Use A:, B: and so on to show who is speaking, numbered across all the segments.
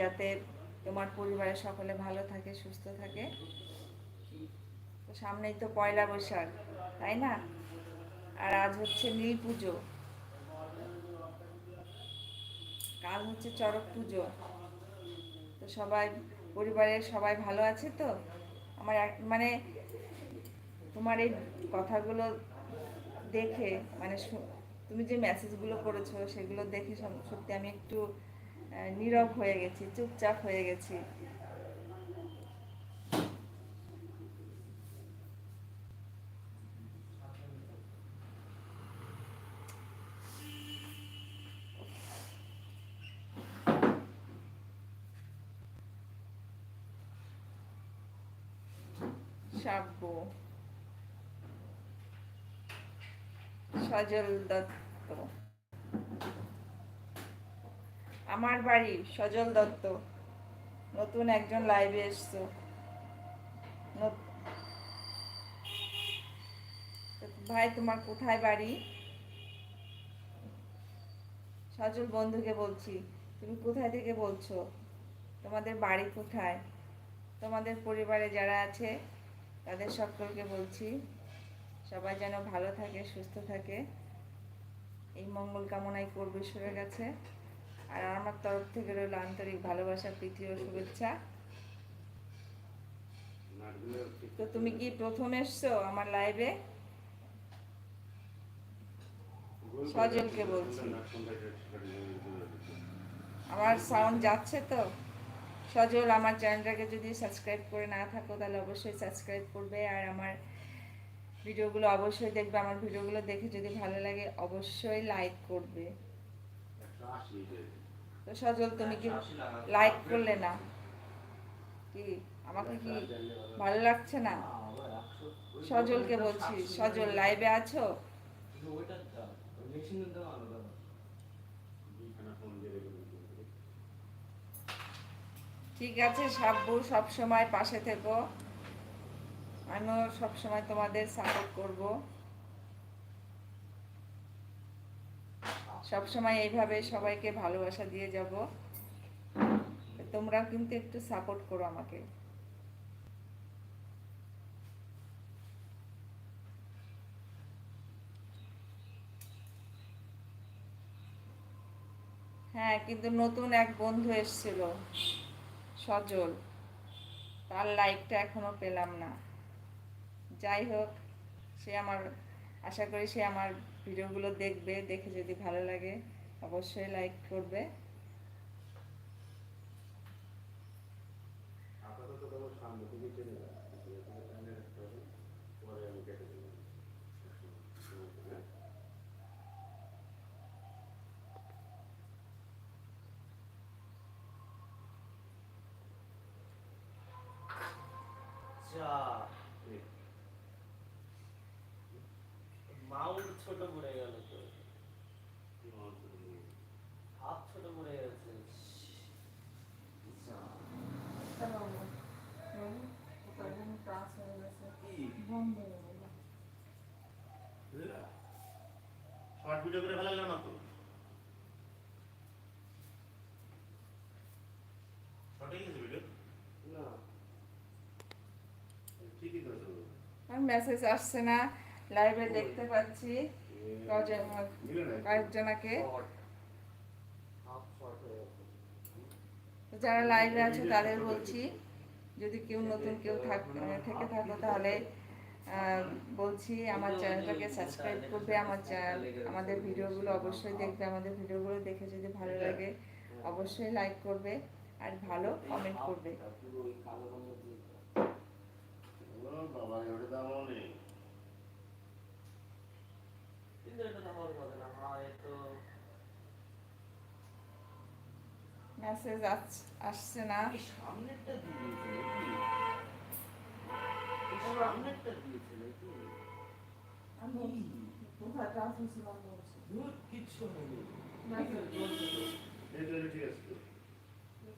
A: যাতে তোমার পরিবারের সকলে ভালো থাকে, সুস্থ থাকে। তো সামনেই তো পয়লা বৈশাখ, তাই না? আর আজ হচ্ছে নীল পুজো। কাল হচ্ছে চড়ক পুজো। তো সবাই, পরিবারের সবাই ভালো আছে তো? আমার এক- মানে তোমার এই কথাগুলো দেখে মানে তুমি যে মেসেজগুলো করেছ, সেগুলো দেখে সত্যি আমি একটু নীরব হয়ে গেছি চুপচাপ হয়ে গেছি। সাব্য সজল দত্ত। আমার বাড়ি সজল দত্ত। নতুন একজন লাইভে এসছো। ভাই, তোমার কোথায় বাড়ি? সজল বন্ধুকে বলছি, তুমি কোথায় থেকে বলছো? তোমাদের বাড়ি কোথায়? তোমাদের পরিবারে যারা আছে, তাদের সকলকে বলছি, সবাই যেন ভালো থাকে, সুস্থ থাকে। এই মঙ্গল কামনাই করবে ঈশ্বরের কাছে। আর আমার তরফ থেকে রইল আন্তরিক ভালোবাসা, প্রীতি ও শুভেচ্ছা। তো তুমি কি প্রথম এসছো আমার লাইভে সজলকে বলছি। আমার সাউন্ড যাচ্ছে তো। সজল, আমার চ্যানেলটাকে যদি সাবস্ক্রাইব করে না থাকো, তাহলে অবশ্যই সাবস্ক্রাইব করবে। আর আমার ভিডিওগুলো অবশ্যই দেখবে। আমার ভিডিওগুলো দেখে যদি ভালো লাগে, অবশ্যই লাইক করবে। তো সজল, তুমি কি লাইক করলে না? কি? আমাকে কি ভালো লাগছে না? সজলকে বলছি, সজল লাইভে আছো? ঠিক আছে, সাব্বু, সব সময় পাশে থেকো। আমিও সব সময় তোমাদের সাপোর্ট করব। সব সময় এইভাবে সবাইকে ভালোবাসা দিয়ে যাব। তোমরা কিন্তু একটু সাপোর্ট করো আমাকে। হ্যাঁ কিন্তু নতুন এক বন্ধু এসেছিল, সজল। তার লাইকটা এখনও পেলাম না। যাই হোক, সে আমার, আশা করি সে আমার ভিডিওগুলো দেখবে দেখে যদি ভালো লাগে অবশ্যই লাইক করবে।
B: মাউন্ট ছোট পড়ে গেল তো। হাত ছোট পড়ে গেছে।
C: শর্ট ভিডিও করে ফেলালে না তো? শর্ট ভিডিও
B: না।
C: ঠিকই তো
A: আর মেসেজ আসছে না। লাইভে দেখতে পাচ্ছি কজন- কয়েকজনাকে। যারা লাইভে আছে তাদের বলছি, যদি কেউ নতুন কেউ থেকে থাকো তাহলে বলছি আমার চ্যানেলটাকে সাবস্ক্রাইব করবে, আমার চ্যানেল আমাদের ভিডিওগুলো অবশ্যই দেখবে, আমাদের ভিডিওগুলো দেখে যদি ভালো লাগে, অবশ্যই লাইক করবে আর ভালো কমেন্ট করবে
B: পুরো ওই কালো রঙের দিয়ে
C: ও বাবা, ওটা দামও নেই।
B: কিন্তু এটা তো হওয়ার কথা না হয় তো
A: মেসেজ আসছে না
B: এই সামনেরটা দিয়ে দিয়েছে নাকি? এই সামনেরটা দিয়েছে নাকি?
A: আমি কোথায় ট্রান্সমিশন করছি
B: ধুর, কিচ্ছু হয়নি
C: এটা এটা ঠিক আছে তো।
A: মেসেজ আসা বন্ধ
C: এটা ঠিক আছে তো। ওই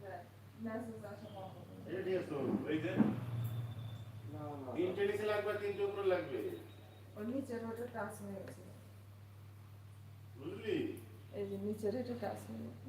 C: যে,
B: না না
C: তিনটে নিচে লাগবে তিনটে উপরে লাগবে
A: ওই নিচের ওটা টাচ হয়ে গেছে
C: বুঝলি
A: এই যে নিচের এটা টাচ হয়ে গেছে